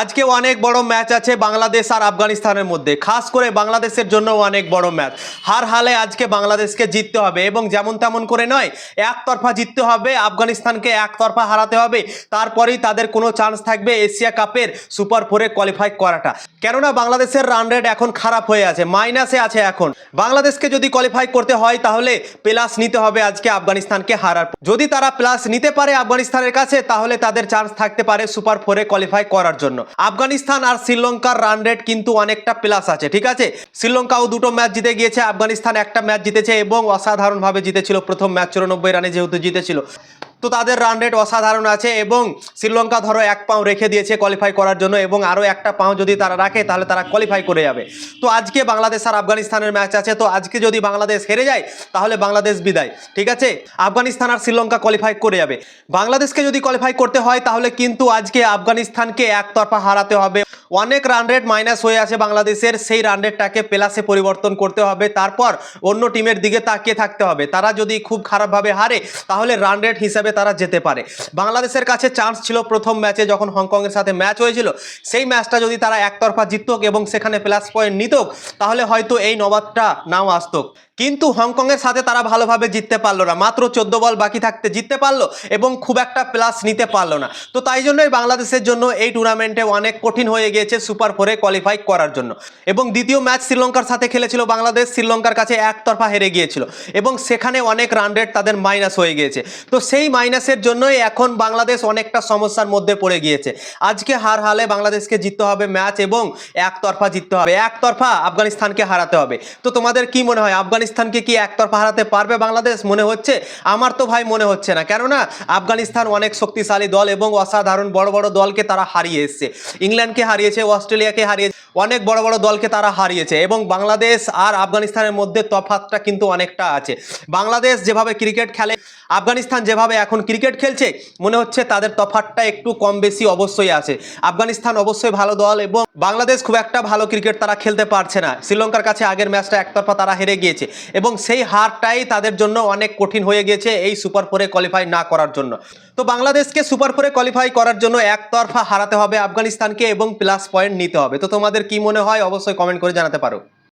আজকে অনেক বড় ম্যাচ আছে বাংলাদেশ আর আফগানিস্তানের মধ্যে। খাস করে বাংলাদেশের জন্য অনেক বড় ম্যাচ। হার হালে আজকে বাংলাদেশকে জিততে হবে এবং যেমন তেমন করে নয়, একতরফা জিততে হবে, আফগানিস্তানকে একতরফা হারাতে হবে। তারপরেই তাদের কোনো চান্স থাকবে এশিয়া কাপের সুপার ফোরে কোয়ালিফাই করাটা। কেননা বাংলাদেশের রান রেট এখন খারাপ হয়ে আছে মাইনাসে আছে এখন। বাংলাদেশকে যদি কোয়ালিফাই করতে হয় তাহলে প্লাস নিতে হবে আজকে আফগানিস্তানকে হারার যদি তারা প্লাস নিতে পারে আফগানিস্তানের কাছে, তাহলে তাদের চান্স থাকতে পারে সুপার ফোরে কোয়ালিফাই করার জন্য। আফগানিস্তান আর শ্রীলঙ্কার রান রেট কিন্তু অনেকটা প্লাস আছে, ঠিক আছে? শ্রীলঙ্কাও দুটো ম্যাচ জিতে গিয়েছে, আফগানিস্তান একটা ম্যাচ জিতেছে এবং অসাধারণভাবে জিতেছিল প্রথম ম্যাচ চুরানব্বই রানে যেহেতু জিতেছিল। তো তাদের রান রেট অসাধারণ আছে এবং শ্রীলঙ্কা ধরো এক পাও রেখে দিয়েছে কোয়ালিফাই করার জন্য এবং আরও একটা পাও যদি তারা রাখে তাহলে তারা কোয়ালিফাই করে যাবে। তো আজকে বাংলাদেশ আর আফগানিস্তানের ম্যাচ আছে, তো আজকে যদি বাংলাদেশ হেরে যায়, তাহলে বাংলাদেশ বিদায়, ঠিক আছে? আফগানিস্তান আর শ্রীলঙ্কা কোয়ালিফাই করে যাবে। বাংলাদেশকে যদি কোয়ালিফাই করতে হয়, তাহলে কিন্তু আজকে আফগানিস্তানকে একতরফা হারাতে হবে। অনেক রান রেট মাইনাস হয়ে আছে বাংলাদেশের, সেই রান রেটটাকে প্লাসে পরিবর্তন করতে হবে, তারপর অন্য টিমের দিকে তাকিয়ে থাকতে হবে। তারা যদি খুব খারাপভাবে হারে, তাহলে রান রেট হিসাবে তারা যেতে পারে। বাংলাদেশের কাছে চান্স ছিল প্রথম ম্যাচে যখন হংকংয়ের সাথে ম্যাচ হয়েছিল, সেই ম্যাচটা যদি তারা একতরফা জিতত এবং সেখানে প্লাস পয়েন্ট নিত তাহলে হয়তো এই নবাদটা নাও আসতো। কিন্তু হংকংয়ের সাথে তারা ভালোভাবে জিততে পারল না। মাত্র চোদ্দ বল বাকি থাকতে জিততে পারল এবং খুব একটা প্লাস নিতে পারল না। তো তাই জন্যই বাংলাদেশের জন্য এই টুর্নামেন্টে অনেক কঠিন হয়ে গিয়েছে। সুপার ফোরে কোয়ালিফাই করার জন্য। এবং দ্বিতীয় ম্যাচ শ্রীলঙ্কার সাথে খেলেছিল বাংলাদেশ। শ্রীলঙ্কার কাছে একতরফা হেরে গিয়েছিল। এবং সেখানে অনেক রান রেট তাদের মাইনাস হয়ে গিয়েছে। তো সেই মাইনাসের জন্যই এখন বাংলাদেশ অনেকটা সমস্যার মধ্যে পড়ে গিয়েছে। আজকে হার হালে বাংলাদেশকে জিততে হবে ম্যাচ এবং একতরফা জিততে হবে। একতরফা আফগানিস্তানকে হারাতে হবে। তো তোমাদের কি মনে হয়, আফগানিস্তানকে কি একতরফা হারাতে পারবে বাংলাদেশ? মনে হচ্ছে? আমার তো ভাই মনে হচ্ছে না। কেননা আফগানিস্তান অনেক শক্তিশালী দল এবং অসাধারণ বড় বড় দলকে তারা হারিয়ে এসছে। ইংল্যান্ডকে হারিয়েছে অস্ট্রেলিয়াকে হারিয়েছে অনেক বড় বড় দলকে তারা হারিয়েছে এবং বাংলাদেশ আর আফগানিস্তানের মধ্যে তফাতটা কিন্তু অনেকটা আছে। বাংলাদেশ যেভাবে ক্রিকেট খেলে, আফগানিস্তান যেভাবে এখন ক্রিকেট খেলছে, মনে হচ্ছে তাদের তফাতটা একটু কম বেশি অবশ্যই আছে। আফগানিস্তান অবশ্যই ভালো দল এবং বাংলাদেশ খুব একটা ভালো ক্রিকেট তারা খেলতে পারছে না। শ্রীলঙ্কার কাছে আগের ম্যাচটা একতরফা তারা হেরে গিয়েছে এবং সেই হারটাই তাদের জন্য অনেক কঠিন হয়ে গিয়েছে এই সুপার ফোরে কোয়ালিফাই না করার জন্য। তো বাংলাদেশকে সুপার ফোরে কোয়ালিফাই করার জন্য একতরফা হারাতে হবে আফগানিস্তানকে এবং প্লাস পয়েন্ট নিতে হবে। তো তোমাদের কি মনে হয় অবশ্যই কমেন্ট করে জানাতে পারো।